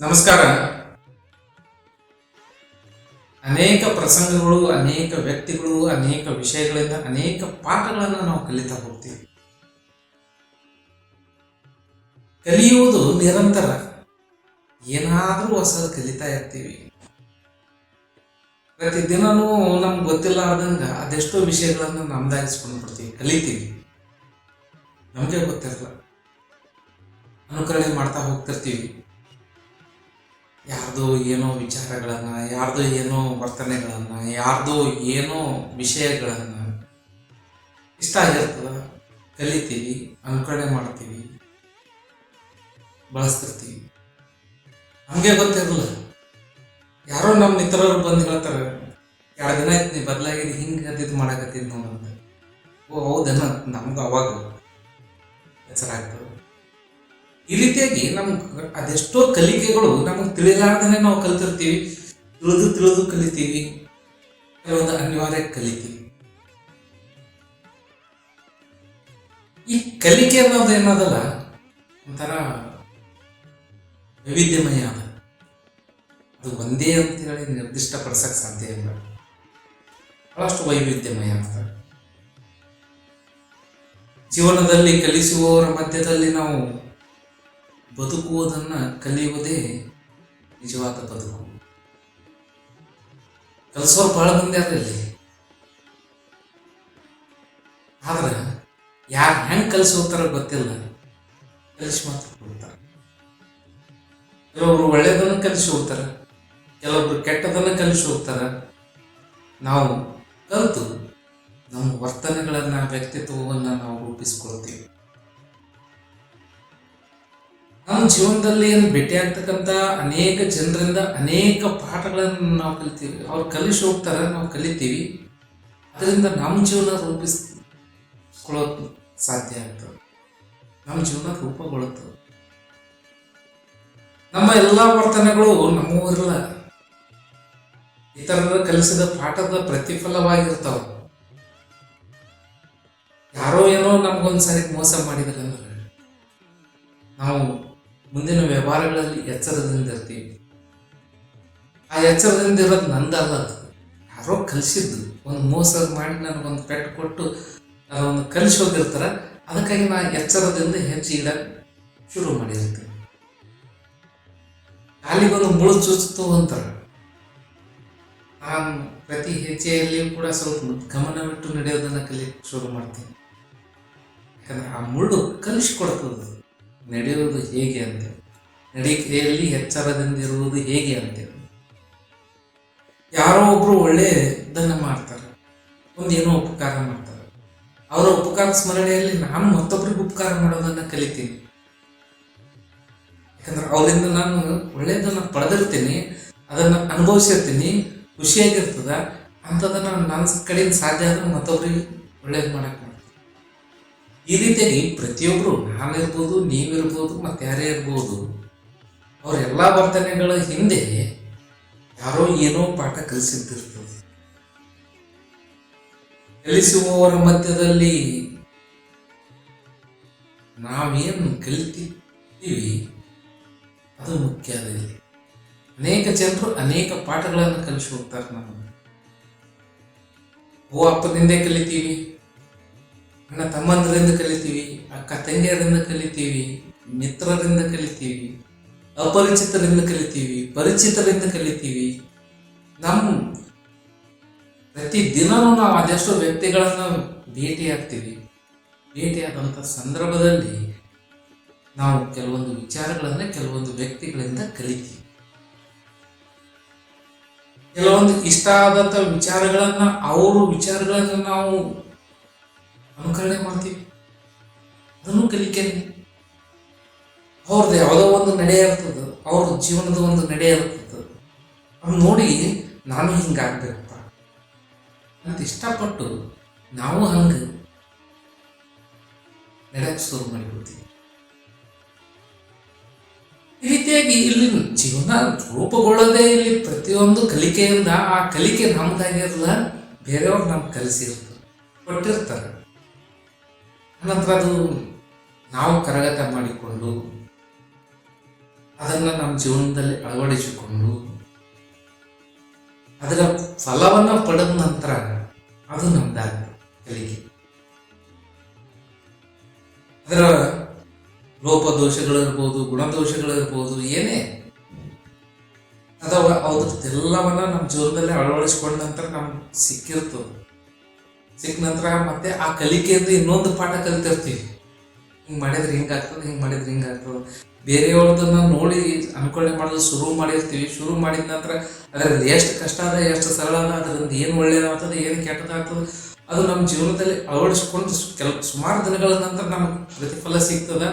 ನಮಸ್ಕಾರ. ಅನೇಕ ಪ್ರಸಂಗಗಳು, ಅನೇಕ ವ್ಯಕ್ತಿಗಳು, ಅನೇಕ ವಿಷಯಗಳಿಂದ ಅನೇಕ ಪಾಠಗಳನ್ನು ನಾವು ಕಲಿತಾ ಹೋಗ್ತೀವಿ. ಕಲಿಯುವುದು ನಿರಂತರ. ಏನಾದರೂ ಹೊಸದು ಕಲಿತಾ ಇರ್ತೀವಿ. ಪ್ರತಿದಿನನೂ ನಮ್ಗೆ ಆದಂಗ ಅದೆಷ್ಟೋ ವಿಷಯಗಳನ್ನು ನಮ್ದಾಗಿಸ್ಕೊಂಡು ಬಿಡ್ತೀವಿ, ಕಲಿತೀವಿ. ನಮಗೆ ಗೊತ್ತಿರಲ್ಲ. ಅನುಕರಣೆ ಮಾಡ್ತಾ ಹೋಗ್ತಿರ್ತೀವಿ. ಯಾರ್ದೋ ಏನೋ ವಿಚಾರಗಳನ್ನ, ಯಾರ್ದೋ ಏನೋ ವರ್ತನೆಗಳನ್ನ, ಯಾರ್ದೋ ಏನೋ ವಿಷಯಗಳನ್ನ ಇಷ್ಟ ಆಗಿರ್ತದ, ಕಲಿತೀವಿ, ಅನುಕರಣೆ ಮಾಡ್ತೀವಿ, ಬಳಸ್ತಿರ್ತೀವಿ. ನಮಗೆ ಗೊತ್ತಿರಲ್ಲ. ಯಾರೋ ನಮ್ಮ ಮಿತ್ರರು ಬಂದು ಹೇಳ್ತಾರೆ, ಎರಡು ದಿನ ಆಯ್ತು ನೀ ಬದಲಾಗಿದ್ದು, ಹಿಂಗೆ ಅದಿದ್ದು ಮಾಡಕತ್ತಿದ್ ನೋಡಂತ ಓ, ಹೌದೇನ ನಮ್ಗೆ ಅವಾಗ. ಹೆಸರಾಗ್ತದೆ ಈ ರೀತಿಯಾಗಿ ನಮ್ಗೆ ಅದೆಷ್ಟೋ ಕಲಿಕೆಗಳು ನಮಗೆ ತಿಳಿಲಾರ್ದೇ ನಾವು ಕಲ್ತಿರ್ತೀವಿ. ತಿಳಿದು ತಿಳಿದು ಕಲಿತೀವಿ. ಕೆಲವೊಂದು ಅನಿವಾರ್ಯ ಕಲಿತೀವಿ ಈ ಕಲಿಕೆ ಅನ್ನೋದು ಏನದಲ್ಲ, ಒಂಥರ ವೈವಿಧ್ಯಮಯ ಅದ. ಒಂದೇ ಅಂತೇಳಿ ನಿರ್ದಿಷ್ಟಪಡಿಸಕ್ಕೆ ಸಾಧ್ಯ ಇಲ್ಲ. ಬಹಳಷ್ಟು ವೈವಿಧ್ಯಮಯ ಅಂತ. ಜೀವನದಲ್ಲಿ ಕಲಿಸುವವರ ಮಧ್ಯದಲ್ಲಿ ನಾವು ಬದುಕುವುದನ್ನ ಕಲಿಯುವುದೇ ನಿಜವಾದ ಬದುಕು. ಕಲಿಸೋರು ಬಹಳ ಮಂದಿ ಇಲ್ಲಿ ಆದ್ರೆ ಯಾರು ಹೆಂಗ್ ಕಲಿಸಿ ಹೋಗ್ತಾರ ಗೊತ್ತಿಲ್ಲ. ಕಲಿಸಿ ಮಾತ್ರ ಕೊಡ್ತಾರೆ. ಕೆಲವೊಬ್ರು ಒಳ್ಳೆಯದನ್ನು ಕಲಿಸಿ ಹೋಗ್ತಾರೆ ಕೆಲವೊಬ್ರು ಕೆಟ್ಟದನ್ನು ಕಲಿಸಿ ಹೋಗ್ತಾರೆ. ನಾವು ಕಲಿತು ನಮ್ಮ ವರ್ತನೆಗಳನ್ನ ವ್ಯಕ್ತಿತ್ವವನ್ನು ನಾವು ರೂಪಿಸ್ಕೊಳ್ತೀವಿ. ಜೀವನದಲ್ಲಿ ಏನು ಭೇಟಿಯಾಗ್ತಕ್ಕಂಥ ಅನೇಕ ಜನರಿಂದ ಅನೇಕ ಪಾಠಗಳನ್ನು ನಾವು ಕಲಿತೀವಿ. ಅವ್ರು ಕಲಿಸಿ ಹೋಗ್ತಾರೆ, ನಾವು ಕಲಿತೀವಿ. ಅದರಿಂದ ನಮ್ಮ ಜೀವನ ರೂಪಿಸ್ಕೊಳ್ಳೋದು ಸಾಧ್ಯ ಆಗ್ತದೆ. ನಮ್ಮ ಜೀವನ ರೂಪಗೊಳ್ಳುತ್ತದೆ ನಮ್ಮ ಎಲ್ಲ ವರ್ತನೆಗಳು ನಮ್ಮೂರಿಲ್ಲ. ಇತರರ ಕಲಿಸಿದ ಪಾಠದ ಪ್ರತಿಫಲವಾಗಿರ್ತಾವ. ಯಾರೋ ಏನೋ ನಮ್ಗೊಂದ್ಸರಿ ಮೋಸ ಮಾಡಿದ್ರೆ ನಾವು ಮುಂದಿನ ವ್ಯವಹಾರಗಳಲ್ಲಿ ಎಚ್ಚರದಿಂದ ಇರ್ತೀವಿ ಆ ಎಚ್ಚರದಿಂದ ಇರೋದು ನಂದಲ್ಲ ಯಾರೋ ಕಲಿಸಿದ್ದು. ಒಂದು ಮೋಸ ಮಾಡಿ ನನಗೊಂದು ಪೆಟ್ಟು ಕೊಟ್ಟು ಒಂದು ಕಲಿಸಿ ಹೋಗಿರ್ತಾರೆ. ಅದಕ್ಕಾಗಿ ನಾ ಎಚ್ಚರದಿಂದ ಹೆಜ್ಜೆ ಇಡಕ್ಕೆ ಶುರು ಮಾಡಿರ್ತೀನಿ ಕಾಲಿಗೊಂದು ಮುಳು ಚುಚ್ತು ಅಂತಾರೆ. ನಾನು ಪ್ರತಿ ಹೆಜ್ಜೆಯಲ್ಲಿಯೂ ಕೂಡ ಸ್ವಲ್ಪ ಗಮನವಿಟ್ಟು ನಡೆಯೋದನ್ನು ಕಲಿಯಕ್ಕೆ ಶುರು ಮಾಡ್ತೀನಿ. ಯಾಕಂದ್ರೆ ಆ ಮುಳ್ಳು ಕಲಿಸ್ಕೊಡ್ತದೆ ನಡೆಯುವುದು ಹೇಗೆ ಅಂತ. ನಡಿಕೆಯಲ್ಲಿ ಎಚ್ಚರದಿಂದ ಇರುವುದು ಹೇಗೆ ಅಂತೇಳಿ ಯಾರೋ ಒಬ್ರು ಒಳ್ಳೆಯದನ್ನ ಮಾಡ್ತಾರೆ. ಒಂದೇನೋ ಉಪಕಾರ ಮಾಡ್ತಾರೆ. ಅವರ ಉಪಕಾರ ಸ್ಮರಣೆಯಲ್ಲಿ ನಾನು ಮತ್ತೊಬ್ಬರಿಗೆ ಉಪಕಾರ ಮಾಡೋದನ್ನ ಕಲಿತೀನಿ. ಯಾಕಂದ್ರೆ ಅವರಿಂದ ನಾನು ಒಳ್ಳೆಯದನ್ನು ಪಡೆದಿರ್ತೀನಿ, ಅದನ್ನು ಅನುಭವಿಸಿರ್ತೀನಿ, ಖುಷಿಯಾಗಿರ್ತದ, ಅಂಥದನ್ನ ನನ್ನ ಕಡೆಯಿಂದ ಸಾಧ್ಯ ಆದ್ರೆ ಮತ್ತೊಬ್ಬರಿಗೆ ಒಳ್ಳೇದು ಮಾಡೋಕ್ಕೆ ಈ ರೀತಿಯಾಗಿ ಪ್ರತಿಯೊಬ್ಬರು ನಾನಿರ್ಬೋದು ನೀವಿರ್ಬೋದು ಮತ್ತೆ ಯಾರೇ ಇರ್ಬೋದು, ಅವರೆಲ್ಲ ವರ್ತನೆಗಳ ಹಿಂದೆ ಯಾರೋ ಏನೋ ಪಾಠ ಕಲಿಸಿದ್ದಿರ್ತದೆ. ಕಲಿಸುವವರ ಮಧ್ಯದಲ್ಲಿ ನಾವೇನು ಕಲಿತಿದ್ದೀವಿ, ಅದು ಮುಖ್ಯ ಅದಿಲ್ಲ ಅನೇಕ ಜನರು ಅನೇಕ ಪಾಠಗಳನ್ನು ಕಲಿಸಿ ಹೋಗ್ತಾರೆ ನಮ್ಮ ಓ, ಅಪ್ಪನಿಂದ ಕಲಿತೀವಿ. ಅಣ್ಣ, ತಮ್ಮಂದರಿಂದ ಕಲಿತೀವಿ, ಅಕ್ಕ ತಂಗಿಯರಿಂದ ಕಲಿತೀವಿ, ಮಿತ್ರರಿಂದ ಕಲಿತೀವಿ, ಅಪರಿಚಿತರಿಂದ ಕಲಿತೀವಿ, ಪರಿಚಿತರಿಂದ ಕಲಿತೀವಿ. ನಮ್ಮ ಪ್ರತಿ ದಿನವೂ ನಾವು ಅದೆಷ್ಟೋ ವ್ಯಕ್ತಿಗಳನ್ನು ಭೇಟಿಯಾಗ್ತೀವಿ. ಭೇಟಿಯಾದಂಥ ಸಂದರ್ಭದಲ್ಲಿ ನಾವು ಕೆಲವೊಂದು ವಿಚಾರಗಳನ್ನು ಕೆಲವೊಂದು ವ್ಯಕ್ತಿಗಳಿಂದ ಕಲಿತೀವಿ. ಕೆಲವೊಂದು ಇಷ್ಟ ಆದಂಥ ವಿಚಾರಗಳನ್ನು, ಅವರು ವಿಚಾರಗಳನ್ನು ನಾವು ಅನುಕರಣೆ ಮಾಡ್ತೀವಿ. ಅದನ್ನು ಕಲಿಕೆನೆ ಅವ್ರದ್ದು ಯಾವುದೋ ಒಂದು ನಡೆ ಇರ್ತದೆ. ಅವ್ರ ಜೀವನದ ಒಂದು ನಡೆ ಇರ್ತದೆ. ಅವ್ನು ನೋಡಿ ನಾನು ಹಿಂಗಾಗ್ಬೇಕಪ್ಪ. ಅಂತ ಇಷ್ಟಪಟ್ಟು ನಾವು ಹಂಗೆ ನಡೆಯಕ್ಕೆ ಶುರು ಮಾಡಿಬಿಡ್ತೀವಿ. ಈ ರೀತಿಯಾಗಿ ಇಲ್ಲಿ ಜೀವನ ರೂಪುಗೊಳ್ಳೋದೇ ಇಲ್ಲಿ ಪ್ರತಿಯೊಂದು ಕಲಿಕೆಯಿಂದ ಆ ಕಲಿಕೆ ನಮ್ದಾಗಿರಲ್ಲ, ಬೇರೆಯವ್ರು ನಮ್ಗೆ ಕಲಿಸಿರ್ತಾರೆ. ಕೊಟ್ಟಿರ್ತಾರೆ. ಅನಂತರ ಅದು ನಾವು ಕರಗತ ಮಾಡಿಕೊಂಡು ಅದನ್ನು ನಮ್ಮ ಜೀವನದಲ್ಲಿ ಅಳವಡಿಸಿಕೊಂಡು ಅದರ ಫಲವನ್ನು ಪಡೆದ ನಂತರ ಅದು ನಮ್ದಾಗ್ತದೆ ಕಲಿಕೆ. ಅದರ ಲೋಪದೋಷಗಳಿರ್ಬೋದು ಗುಣದೋಷಗಳಿರ್ಬೋದು, ಏನೇ ಅದಾವ ಅವ್ರದ್ದೆಲ್ಲವನ್ನ ನಮ್ಮ ಜೀವನದಲ್ಲಿ ಅಳವಡಿಸ್ಕೊಂಡ ನಂತರ ನಮ್ಗೆ ಸಿಕ್ಕಿರ್ತದೆ. ಸಿಕ್ಕ ನಂತರ ಮತ್ತೆ ಆ ಕಲಿಕೆಯಿಂದ ಇನ್ನೊಂದು ಪಾಠ ಕಲಿತಿರ್ತೀವಿ. ಹಿಂಗೆ ಮಾಡಿದ್ರೆ ಹಿಂಗಾಗ್ತದೆ ಹಿಂಗೆ ಮಾಡಿದ್ರೆ ಹಿಂಗಾಗ್ತದೆ ಬೇರೆಯವ್ರದನ್ನ ನೋಡಿ ಅನುಕರಣೆ ಮಾಡೋದು ಶುರು ಮಾಡಿರ್ತೀವಿ. ಶುರು ಮಾಡಿದ ನಂತರ ಅದರಲ್ಲಿ ಎಷ್ಟು ಕಷ್ಟ ಅದ, ಎಷ್ಟು ಸರಳ ಅದ ಅದರಿಂದ ಏನು ಒಳ್ಳೇದಾಗ್ತದೆ, ಏನು ಕೆಟ್ಟದಾಗ್ತದೆ, ಅದು ನಮ್ಮ ಜೀವನದಲ್ಲಿ ಅಳವಡಿಸ್ಕೊಂಡು ಕೆಲ, ಸುಮಾರು ದಿನಗಳ ನಂತರ ನಮಗೆ ಪ್ರತಿಫಲ ಸಿಗ್ತದ.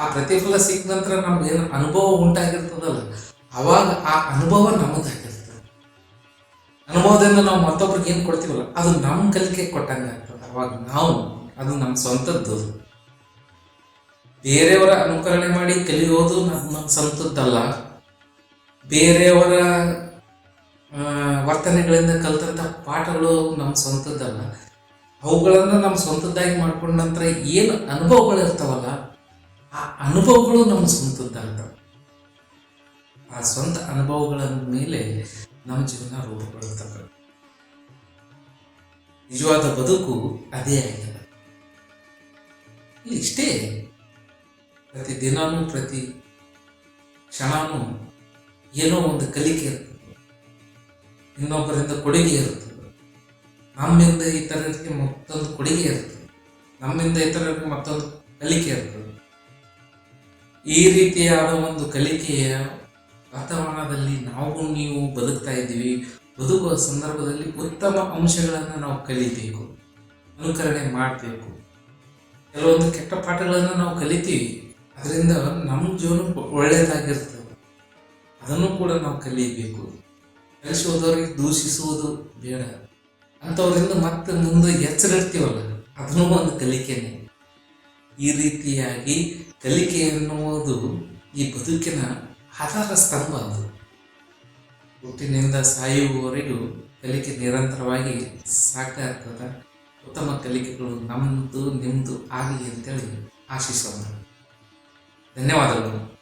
ಆ ಪ್ರತಿಫಲ ಸಿಕ್ಕ ನಂತರ ನಮ್ಗೆ ಏನು ಅನುಭವ ಉಂಟಾಗಿರ್ತದಲ್ಲ, ಅವಾಗ ಆ ಅನುಭವ ನಮ್ಮದಾಗಿರ್ತದೆ ಅನುಭವದಿಂದ ನಾವು ಮತ್ತೊಬ್ರಿಗೆ ಏನು ಕೊಡ್ತೀವಲ್ಲ, ಅದು ನಮ್ಮ ಕಲಿಕೆ ಕೊಟ್ಟಂಗೆ ಆಗ್ತದೆ ಅವಾಗ ನಾವು ಅದು ನಮ್ಮ ಸ್ವಂತದ್ದು. ಬೇರೆಯವರ ಅನುಕರಣೆ ಮಾಡಿ ಕಲಿಯೋದು ನಮ್ಮ ಸ್ವಂತದ್ದಲ್ಲ. ಬೇರೆಯವರ ವರ್ತನೆಗಳಿಂದ ಕಲಿತಂಥ ಪಾಠಗಳು ನಮ್ಮ ಸ್ವಂತದ್ದಲ್ಲ. ಅವುಗಳನ್ನು ನಮ್ಮ ಸ್ವಂತದ್ದಾಗಿ ಮಾಡ್ಕೊಂಡ ನಂತರ ಏನು ಅನುಭವಗಳು ಇರ್ತಾವಲ್ಲ ಆ ಅನುಭವಗಳು ನಮ್ಮ ಸ್ವಂತದ್ದಾಗ್ತವೆ ಆ ಸ್ವಂತ ಅನುಭವಗಳ ಮೇಲೆ ನಮ್ಮ ಜೀವನ ರೂಪುಗೊಳ್ಳುತ್ತವೆ ನಿಜವಾದ ಬದುಕು ಅದೇ ಆಗಿದೆ ಇಷ್ಟೇ ಪ್ರತಿ ದಿನಾನೂ, ಪ್ರತಿ ಕ್ಷಣನೂ ಏನೋ ಒಂದು ಕಲಿಕೆ ಇರ್ತದೆ. ಇನ್ನೊಬ್ಬರಿಂದ ಕೊಡುಗೆ ಇರ್ತದೆ. ನಮ್ಮಿಂದ ಇತರರಿಗೆ ಮತ್ತೊಂದು ಕೊಡುಗೆ ಇರ್ತದೆ. ನಮ್ಮಿಂದ ಇತರರಿಗೆ ಮತ್ತೊಂದು ಕಲಿಕೆ ಇರ್ತದೆ. ಈ ರೀತಿಯಾದ ಒಂದು ಕಲಿಕೆಯ ವಾತಾವರಣದಲ್ಲಿ ನಾವು ನೀವು ಬದುಕ್ತಾ ಇದ್ದೀವಿ, ಬದುಕುವ ಸಂದರ್ಭದಲ್ಲಿ ಉತ್ತಮ ಅಂಶಗಳನ್ನು ನಾವು ಕಲಿಬೇಕು, ಅನುಕರಣೆ ಮಾಡಬೇಕು. ಕೆಲವೊಂದು ಕೆಟ್ಟ ಪಾಠಗಳನ್ನು ನಾವು ಕಲಿತೀವಿ, ಅದರಿಂದ ನಮ್ಮ ಜೀವನ ಒಳ್ಳೆಯದಾಗಿರ್ತದೆ ಅದನ್ನು ಕೂಡ ನಾವು ಕಲಿಯಬೇಕು ಕಲಿಸೋದವ್ರಿಗೆ ದೂಷಿಸುವುದು ಬೇಡ. ಅಂಥವರಿಂದ ಮತ್ತೆ ಮುಂದೆ ಎಚ್ಚರಿರ್ತೀವಲ್ಲ, ಅದನ್ನು ಒಂದು ಕಲಿಕೆನೇ. ಈ ರೀತಿಯಾಗಿ ಕಲಿಕೆ ಎನ್ನುವುದು ಈ ಬದುಕಿನ ಸ್ತಂಭ ಅದು. ಹುಟ್ಟಿನಿಂದ ಸಾಯುವವರೆಗೂ ಕಲಿಕೆ ನಿರಂತರವಾಗಿ ಸಾಕ್ತಾ ಇರ್ತದೆ. ಉತ್ತಮ ಕಲಿಕೆಗಳು ನಮ್ಮದು ನಿಮ್ಮದು ಆಗಲಿ ಅಂತೇಳಿ ಆಶಿಸೋಣ. ಧನ್ಯವಾದಗಳು.